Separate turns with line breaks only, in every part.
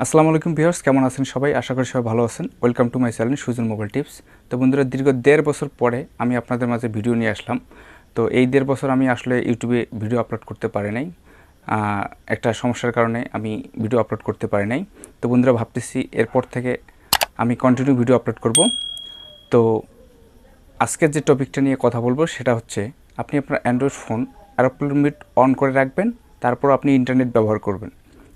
আসসালামু আলাইকুম ভিউয়ার্স, কেমন আছেন সবাই? আশা করি সবাই ভালো আছেন। Welcome to my channel Sujan mobile tips তো বন্ধুরা, দীর্ঘ দেড় বছর পরে আমি আপনাদের মাঝে ভিডিও নিয়ে আসলাম। তো এই দেড় বছর আমি আসলে ইউটিউবে ভিডিও আপলোড করতে পারি নাই। একটা সমস্যার কারণে আমি ভিডিও আপলোড করতে পারি নাই। তো বন্ধুরা, ভাবতেছি এরপর থেকে আমি কন্টিনিউ ভিডিও আপলোড করব। তো আজকের যে টপিকটা নিয়ে কথা বলব, সেটা হচ্ছে আপনি আপনার android phone aeroplane mode on করে রাখবেন, তারপর আপনি ইন্টারনেট ব্যবহার করবেন।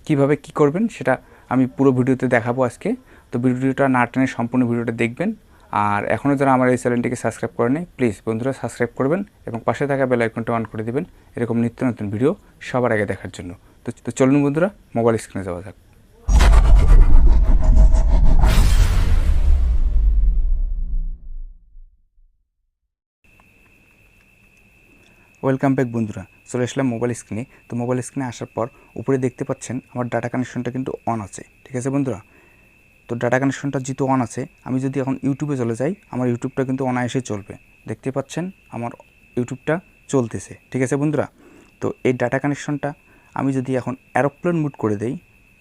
কীভাবে কি করবেন, সেটা আমি পুরো ভিডিওতে দেখাবো আজকে। তো ভিডিওটা না টেনে সম্পূর্ণ ভিডিওটা দেখবেন। আর এখনও যারা আমার এই চ্যানেলটিকে সাবস্ক্রাইব করে নেই, প্লিজ বন্ধুরা সাবস্ক্রাইব করবেন এবং পাশে থাকা বেল আইকনটা অন করে দেবেন। এরকম নিত্য নতুন ভিডিও সবার আগে দেখার জন্য। তো চলুন বন্ধুরা, মোবাইল স্ক্রিনে যাওয়া যাক। ওয়েলকাম ব্যাক বন্ধুরা, চলে আসলাম মোবাইল স্ক্রিনে তো মোবাইল স্ক্রিনে আসার পর উপরে দেখতে পাচ্ছেন আমার ডাটা কানেকশনটা কিন্তু অন আছে, ঠিক আছে বন্ধুরা? তো ডাটা কানেকশনটা যেহেতু অন আছে, আমি যদি এখন ইউটিউবে চলে যাই, আমার ইউটিউবটা কিন্তু অনায়াসে চলবে। দেখতে পাচ্ছেন আমার ইউটিউবটা চলতেছে, ঠিক আছে বন্ধুরা? তো এই ডাটা কানেকশনটা আমি যদি এখন অ্যারোপ্লেন মুড করে দেই,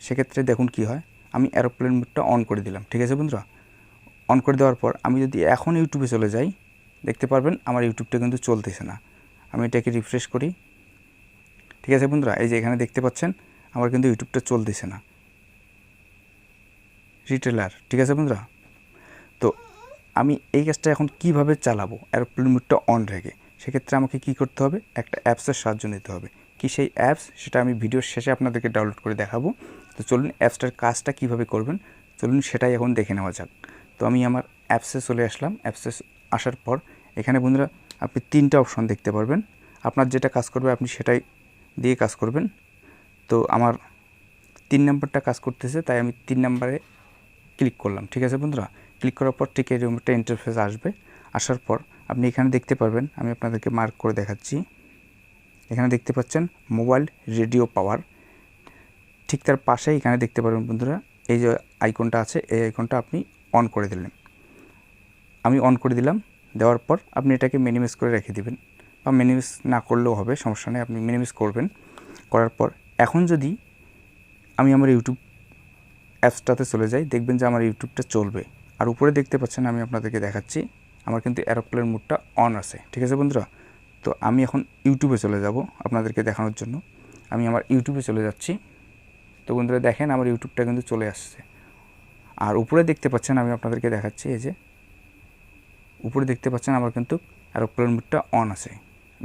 সেক্ষেত্রে দেখুন কি হয়, আমি অ্যারোপ্লেন মুডটা অন করে দিলাম, ঠিক আছে বন্ধুরা? অন করে দেওয়ার পর আমি যদি এখন ইউটিউবে চলে যাই, দেখতে পারবেন আমার ইউটিউবটা কিন্তু চলতেছে না। আমি এটাকে রিফ্রেশ করি। ঠিক আছে বন্ধুরা, এই যে এখানে দেখতে পাচ্ছেন, আমার কিন্তু ইউটিউবটা চলতেছে না। রিটেলার ঠিক আছে বন্ধুরা? তো আমি এই কাজটা এখন কীভাবে চালাবো? অ্যারোপ্লেন মুডটা অন রেখে। সেক্ষেত্রে আমাকে কি করতে হবে? একটা অ্যাপসের সাহায্য নিতে হবে। কি সেই অ্যাপস সেটা আমি ভিডিওর শেষে আপনাদেরকে ডাউনলোড করে দেখাবো। তো চলুন অ্যাপসটার কাজটা কীভাবে করবেন? চলুন সেটাই এখন দেখে নেওয়া যাক। তো আমি আমার অ্যাপসে চলে আসলাম। অ্যাপসে আসার পর, এখানে বন্ধুরা আপনি তিনটা অপশন দেখতে পারবেন। আপনার যেটা কাজ করবে আপনি সেটাই দিয়ে কাজ করবেন। তো আমার তিন নম্বরটা কাজ করতেছে, তাই আমি তিন নাম্বারে ক্লিক করলাম, ঠিক আছে বন্ধুরা? ক্লিক করার পর ঠিক এরকম একটা ইন্টারফেস আসবে। আসার পর আপনি এখানে দেখতে পারবেন, আমি আপনাদেরকে মার্ক করে দেখাচ্ছি। এখানে দেখতে পাচ্ছেন মোবাইল রেডিও পাওয়ার ঠিক তার পাশেই এখানে দেখতে পারবেন বন্ধুরা, এই যে আইকনটা আছে, এই আইকনটা আপনি অন করে দিলেন। আমি অন করে দিলাম দেওয়ার পর আপনি এটাকে মিনিমাইজ করে রেখে দিবেন বা মিনিমাইজ না করলেও হবে, সমস্যা নেই, আপনি মিনিমাইজ করবেন। করার পর এখন যদি আমি আমার ইউটিউব অ্যাপসটাতে চলে যাই, দেখবেন যে আমার ইউটিউবটা চলবে। আর উপরে দেখতে পাচ্ছেন আমি আপনাদেরকে দেখাচ্ছি, আমার কিন্তু অ্যারোপ্লেন মুডটা অন আছে। ঠিক আছে বন্ধুরা? তো আমি এখন ইউটিউবে চলে যাব আপনাদেরকে দেখানোর জন্য। আমি আমার ইউটিউবে চলে যাচ্ছি। তো বন্ধুরা দেখেন আমার ইউটিউবটা কিন্তু চলে আসছে। আর উপরে দেখতে পাচ্ছেন আমি আপনাদেরকে দেখাচ্ছি, এই যে উপরে দেখতে পাচ্ছেন আমার কিন্তু অ্যারোপ্লেন মুডটা অন আছে।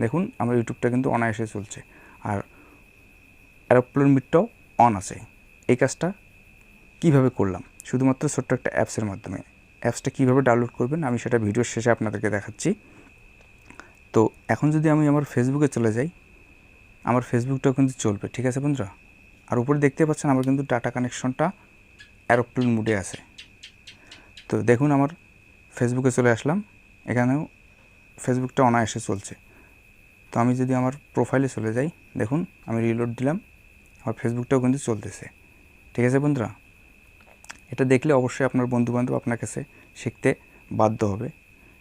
দেখুন, আমার ইউটিউবটা কিন্তু অনায়াসে চলছে। আর অ্যারোপ্লেন মুডটাও অন আছে। এই কাজটা কীভাবে করলাম? শুধুমাত্র ছোট্ট একটা অ্যাপসের মাধ্যমে। অ্যাপসটা কীভাবে ডাউনলোড করবেন? আমি সেটা ভিডিওর শেষে আপনাদেরকে দেখাচ্ছি। তো এখন যদি আমি আমার ফেসবুকে চলে যাই, আমার ফেসবুকটাও কিন্তু চলবে, ঠিক আছে বন্ধুরা? আর উপরে দেখতে পাচ্ছেন আমার কিন্তু ডাটা কানেকশনটা অ্যারোপ্লেন মুডে আছে। তো দেখুন, আমার ফেসবুকে চলে আসলাম। এখানেও ফেসবুকটা অনায়াসে চলছে। তো আমি যদি আমার প্রোফাইলে চলে যাই, দেখুন, আমি রিলোড দিলাম, আমার ফেসবুকটাও কিন্তু চলতেছে। ঠিক আছে বন্ধুরা? এটা দেখলে অবশ্যই আপনার বন্ধুবান্ধব আপনার কাছে শিখতে বাধ্য হবে।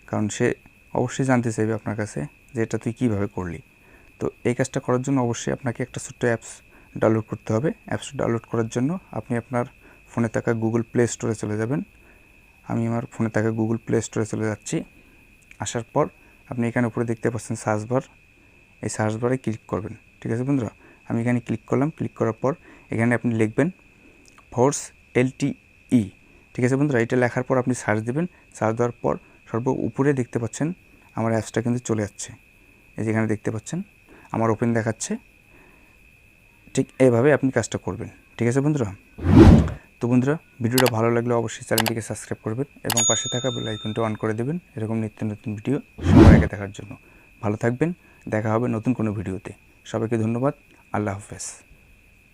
কারণ সে অবশ্যই জানতে চাইবে আপনার কাছে যে এটা তুই কীভাবে করলি। তো এই কাজটা করার জন্য অবশ্যই আপনাকে একটা ছোট্ট অ্যাপস ডাউনলোড করতে হবে। অ্যাপস ডাউনলোড করার জন্য আপনি আপনার ফোনে থাকা গুগল প্লে স্টোরে চলে যাবেন। আমি আমার ফোনে থাকা গুগল প্লে স্টোরে চলে যাচ্ছি। আসার পর আপনি এখানে উপরে দেখতে পাচ্ছেন সার্চ বার এই সার্চ বারে ক্লিক করবেন। ঠিক আছে বন্ধুরা? আমি এখানে ক্লিক করলাম। ক্লিক করার পর এখানে আপনি লিখবেন ফোর্স এলটিই ঠিক আছে বন্ধুরা? এটা লেখার পর আপনি সার্চ দেবেন। সার্চ দেওয়ার পর সর্ব উপরে দেখতে পাচ্ছেন আমার অ্যাপসটা কিন্তু চলে যাচ্ছে। এই যেখানে দেখতে পাচ্ছেন, আমার ওপেন দেখাচ্ছে। ঠিক এইভাবে আপনি কাজটা করবেন। ঠিক আছে বন্ধুরা? তো বন্ধুরা, ভিডিওটা ভালো লাগলে অবশ্যই চ্যানেলটিকে সাবস্ক্রাইব করবেন এবং পাশে থাকা বেল আইকনটা অন করে দেবেন। এরকম নিত্য নতুন ভিডিও সবার আগে দেখার জন্য। ভালো থাকবেন, দেখা হবে নতুন কোনো ভিডিওতে। সবাইকে ধন্যবাদ, আল্লাহ হাফেজ।